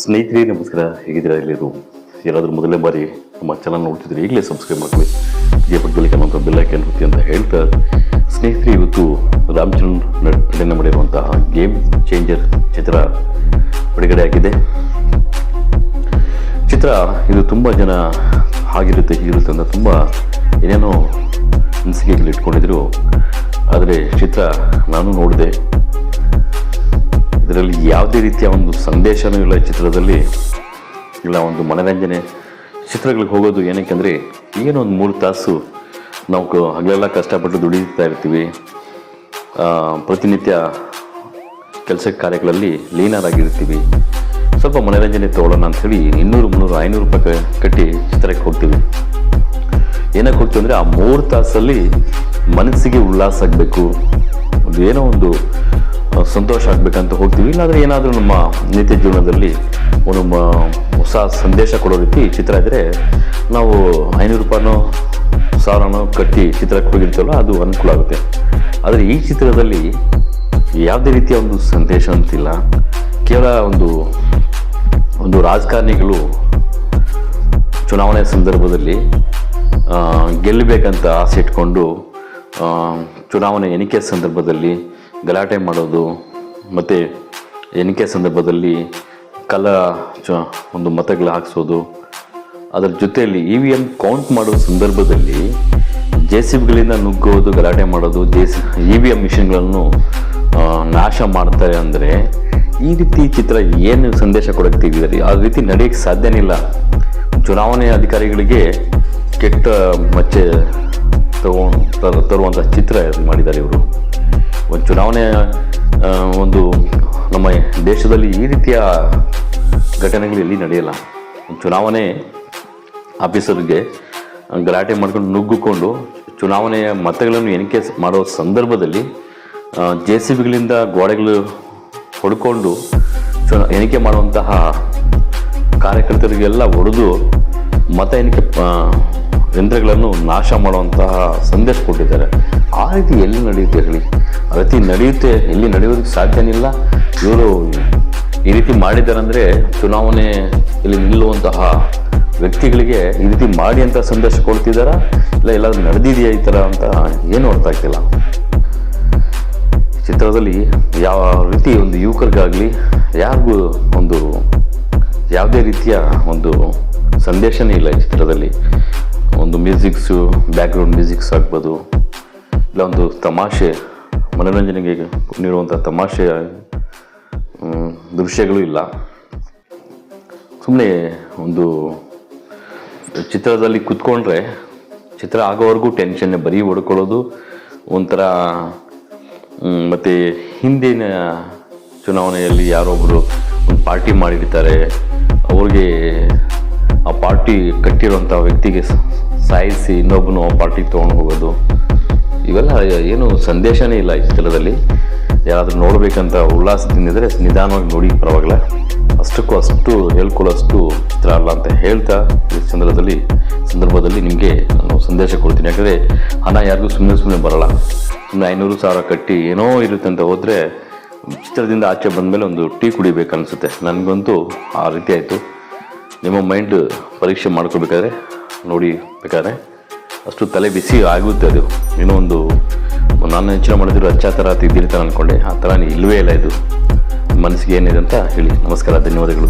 ಸ್ನೇಹಿತರೆ, ನಮಸ್ಕಾರ. ಹೇಗಿದ್ದೀರಾ? ಎಲ್ಲರೂ? ಯಾರಾದರೂ ಮೊದಲನೇ ಬಾರಿ ನಮ್ಮ ಚಾನಲ್ ನೋಡ್ತಿದ್ರೆ ಈಗಲೇ ಸಬ್ಸ್ಕ್ರೈಬ್ ಮಾಡ್ಕೊಳ್ಳಿ. ಇದೇ ಪಕ್ಕದಲ್ಲಿ ಕೆಲವೊಂದು ಬೆಲ್ ಐಕನ್ ಒತ್ತಿ ಅಂತ ಹೇಳ್ತಾ, ಸ್ನೇಹಿತರೆ, ಇವತ್ತು ರಾಮಚಂದ್ರನ್ ನಟನೆ ಮಾಡಿರುವಂತಹ ಗೇಮ್ ಚೇಂಜರ್ ಚಿತ್ರ ಬಿಡುಗಡೆ ಆಗಿದೆ. ಚಿತ್ರ ಇದು ತುಂಬ ಜನ ಹಾಗಿರುತ್ತೆ, ಹೀಗಿರುತ್ತೆ ಅಂತ ತುಂಬ ಏನೇನೋ ಅನಿಸಿಕೆಗಳು ಇಟ್ಕೊಂಡಿದ್ರು. ಆದರೆ ಚಿತ್ರ ನಾನು ನೋಡಿದೆ. ಇದರಲ್ಲಿ ಯಾವುದೇ ರೀತಿಯ ಒಂದು ಸಂದೇಶನೂ ಇಲ್ಲ ಚಿತ್ರದಲ್ಲಿ. ಇಲ್ಲ, ಒಂದು ಮನೋರಂಜನೆ. ಚಿತ್ರಗಳಿಗೆ ಹೋಗೋದು ಏನಕ್ಕೆ ಅಂದರೆ, ಏನೋ ಒಂದು ಮೂರು ತಾಸು ನಾವು ಹಗಲೆಲ್ಲ ಕಷ್ಟಪಟ್ಟು ದುಡಿತಾ ಇರ್ತೀವಿ. ಪ್ರತಿನಿತ್ಯ ಕೆಲಸ ಕಾರ್ಯಗಳಲ್ಲಿ ಲೀನರಾಗಿರ್ತೀವಿ. ಸ್ವಲ್ಪ ಮನೋರಂಜನೆ ತಗೊಳ್ಳೋಣ ಅಂಥೇಳಿ ಇನ್ನೂರು, ಮುನ್ನೂರು, ಐನೂರು ರೂಪಾಯಿ ಕಟ್ಟಿ ಚಿತ್ರಕ್ಕೆ ಹೋಗ್ತೀವಿ. ಏನಕ್ಕೆ ಹೋಗ್ತೀವಿ ಅಂದರೆ, ಆ ಮೂರು ತಾಸಲ್ಲಿ ಮನಸ್ಸಿಗೆ ಉಲ್ಲಾಸ ಆಗಬೇಕು. ಒಂದು ಏನೋ ಒಂದು ಸಂತೋಷ ಆಗಬೇಕಂತ ಹೋಗ್ತೀವಿ. ಇಲ್ಲಾಂದರೆ ಏನಾದರೂ ನಮ್ಮ ನಿತ್ಯ ಜೀವನದಲ್ಲಿ ಒಂದು ಹೊಸ ಸಂದೇಶ ಕೊಡೋ ರೀತಿ ಚಿತ್ರ ಇದ್ದರೆ ನಾವು ಐನೂರು ರೂಪಾಯಿನೋ ಸಾವಿರನೋ ಕಟ್ಟಿ ಚಿತ್ರಕ್ಕೆ ಹೋಗಿರ್ತೀವಲ್ಲ, ಅದು ಅನುಕೂಲ ಆಗುತ್ತೆ. ಆದರೆ ಈ ಚಿತ್ರದಲ್ಲಿ ಯಾವುದೇ ರೀತಿಯ ಒಂದು ಸಂದೇಶ ಅಂತಿಲ್ಲ. ಕೇವಲ ಒಂದು ಒಂದು ರಾಜಕಾರಣಿಗಳು ಚುನಾವಣೆ ಸಂದರ್ಭದಲ್ಲಿ ಗೆಲ್ಲಬೇಕಂತ ಆಸೆ ಇಟ್ಕೊಂಡು ಚುನಾವಣೆ ಎಣಿಕೆ ಸಂದರ್ಭದಲ್ಲಿ ಗಲಾಟೆ ಮಾಡೋದು, ಮತ್ತು ಎಣಿಕೆ ಸಂದರ್ಭದಲ್ಲಿ ಕಲ ಚ ಒಂದು ಮತಗಳು ಹಾಕಿಸೋದು. ಅದರ ಜೊತೆಯಲ್ಲಿ ಇ ವಿ ಎಂ ಕೌಂಟ್ ಮಾಡೋ ಸಂದರ್ಭದಲ್ಲಿ ಜೆ ಸಿ ಬಿಗಳಿಂದ ನುಗ್ಗೋದು, ಗಲಾಟೆ ಮಾಡೋದು J C E V M ಮಿಷಿನ್ಗಳನ್ನು ನಾಶ ಮಾಡ್ತಾರೆ ಅಂದರೆ ಈ ರೀತಿ ಚಿತ್ರ ಏನು ಸಂದೇಶ ಕೊಡಕ್ಕೆ ತೆಗೆದಿದ್ದಾರೆ ಆ ರೀತಿ ನಡೆಯೋಕ್ಕೆ ಸಾಧ್ಯನೇ ಇಲ್ಲ. ಚುನಾವಣೆ ಅಧಿಕಾರಿಗಳಿಗೆ ಕೆಟ್ಟ ಮಚ್ಚೆ ತಗೊಂಡು ತರ ತರುವಂಥ ಚಿತ್ರ ಮಾಡಿದ್ದಾರೆ ಇವರು. ಒಂದು ಚುನಾವಣೆ ಆ, ಒಂದು ನಮ್ಮ ದೇಶದಲ್ಲಿ ಈ ರೀತಿಯ ಘಟನೆಗಳು ಎಲ್ಲಿ ನಡೆಯಲ್ಲ. ಚುನಾವಣೆ ಆಫೀಸರ್ಗೆ ಗಲಾಟೆ ಮಾಡ್ಕೊಂಡು ನುಗ್ಗಿಕೊಂಡು ಚುನಾವಣೆಯ ಮತಗಳನ್ನು ಎಣಿಕೆ ಮಾಡೋ ಸಂದರ್ಭದಲ್ಲಿ ಜೆ ಸಿ ಬಿಗಳಿಂದ ಗೋಡೆಗಳು ಹೊಡ್ಕೊಂಡು ಚುನಾ ಎಣಿಕೆ ಮಾಡುವಂತಹ ಕಾರ್ಯಕರ್ತರಿಗೆಲ್ಲ ಹೊಡೆದು ಮತ ಎಣಿಕೆ ಆ, ಯಂತ್ರಗಳನ್ನು ನಾಶ ಮಾಡುವಂತಹ ಸಂದೇಶ ಕೊಟ್ಟಿದ್ದಾರೆ. ಆ ರೀತಿ ಎಲ್ಲಿ ನಡೆಯುತ್ತೆ ಹೇಳಿ? ಆ ರೀತಿ ನಡೆಯುತ್ತೆ ಎಲ್ಲಿ ನಡೆಯೋದಕ್ಕೆ ಸಾಧ್ಯನಿಲ್ಲ. ಇವರು ಈ ರೀತಿ ಮಾಡಿದ್ದಾರೆ ಅಂದರೆ ಚುನಾವಣೆ ಇಲ್ಲಿ ನಿಲ್ಲುವಂತಹ ವ್ಯಕ್ತಿಗಳಿಗೆ ಈ ರೀತಿ ಮಾಡಿ ಅಂತ ಸಂದೇಶ ಕೊಡ್ತಿದ್ದಾರಾ? ಇಲ್ಲ ಎಲ್ಲಾದ್ರೂ ನಡೆದಿದೆಯಾ ಈ ಥರ ಅಂತ ಏನು ಅರ್ಥ ಆಗ್ತಿಲ್ಲ. ಚಿತ್ರದಲ್ಲಿ ಯಾವ ರೀತಿ ಒಂದು ಯುವಕರಿಗಾಗಲಿ ಯಾರಿಗೂ ಒಂದು ಯಾವುದೇ ರೀತಿಯ ಒಂದು ಸಂದೇಶನೇ ಇಲ್ಲ ಈ ಚಿತ್ರದಲ್ಲಿ. ಒಂದು ಮ್ಯೂಸಿಕ್ಸು ಬ್ಯಾಕ್ಗ್ರೌಂಡ್ ಮ್ಯೂಸಿಕ್ಸ್ ಆಗ್ಬೋದು. ಇಲ್ಲ ಒಂದು ತಮಾಷೆ, ಮನೋರಂಜನೆಗೆ ನೀಡುವಂಥ ತಮಾಷೆ ದೃಶ್ಯಗಳು ಇಲ್ಲ. ಸುಮ್ಮನೆ ಒಂದು ಚಿತ್ರದಲ್ಲಿ ಕುತ್ಕೊಂಡ್ರೆ, ಚಿತ್ರ ಆಗೋವರೆಗೂ ಟೆನ್ಷನ್ನೇ ಬರೀ ಹೊಡ್ಕೊಳ್ಳೋದು ಒಂಥರ ಮತ್ತು ಹಿಂದಿನ ಚುನಾವಣೆಯಲ್ಲಿ ಯಾರೊಬ್ಬರು ಪಾರ್ಟಿ ಮಾಡಿರ್ತಾರೆ, ಅವ್ರಿಗೆ ಆ ಪಾರ್ಟಿ ಕಟ್ಟಿರುವಂಥ ವ್ಯಕ್ತಿಗೆ ಸಾಯಿಸಿ ಇನ್ನೊಬ್ಬನು ಆ ಪಾರ್ಟಿಗೆ ತೊಗೊಂಡು ಹೋಗೋದು. ಇವೆಲ್ಲ ಏನು ಸಂದೇಶನೇ ಇಲ್ಲ ಈ ಚಿತ್ರದಲ್ಲಿ. ಯಾರಾದರೂ ನೋಡಬೇಕಂತ ಉಲ್ಲಾಸದಿಂದಿದ್ರೆ ನಿಧಾನವಾಗಿ ನೋಡಿ, ಪರವಾಗಿಲ್ಲ. ಅಷ್ಟಕ್ಕೂ ಅಷ್ಟು ಹೇಳ್ಕೊಳ್ಳೋಷ್ಟು ಚಿತ್ರ ಅಲ್ಲ ಅಂತ ಹೇಳ್ತಾ ಈ ಸಂದರ್ಭದಲ್ಲಿ ಸಂದರ್ಭದಲ್ಲಿ ನಿಮಗೆ ನಾನು ಸಂದೇಶ ಕೊಡ್ತೀನಿ. ಯಾಕಂದರೆ ಹಣ ಯಾರಿಗೂ ಸುಮ್ಮನೆ ಸುಮ್ಮನೆ ಬರಲ್ಲ. ಸುಮ್ಮನೆ ಐನೂರು ಸಾವಿರ ಕಟ್ಟಿ ಏನೋ ಇರುತ್ತೆ ಅಂತ ಹೋದರೆ ಚಿತ್ರದಿಂದ ಆಚೆ ಬಂದಮೇಲೆ ಒಂದು ಟೀ ಕುಡಿಬೇಕು ಅನಿಸುತ್ತೆ ನನಗಂತೂ ಆ ರೀತಿ ಆಯಿತು. ನಿಮ್ಮ ಮೈಂಡ್ ಪರೀಕ್ಷೆ ಮಾಡ್ಕೋಬೇಕಾದ್ರೆ ನೋಡಿ ಬೇಕಾದ್ರೆ ಅಷ್ಟು ತಲೆ ಬಿಸಿ ಆಗುತ್ತೆ ಅದು. ಏನೋ ಒಂದು ನಾನು ಯೋಚನೆ ಮಾಡಿದ್ರು ಅಚ್ಚಾ ಥರ ತಿದ್ದಿರ್ತಾರೆ ಅಂದ್ಕೊಂಡೆ ಆ ಥರ ಇಲ್ಲವೇ ಇಲ್ಲ ಇದು. ಮನಸ್ಸಿಗೆ ಏನಿದೆ ಅಂತ ಹೇಳಿ. ನಮಸ್ಕಾರ, ಧನ್ಯವಾದಗಳು.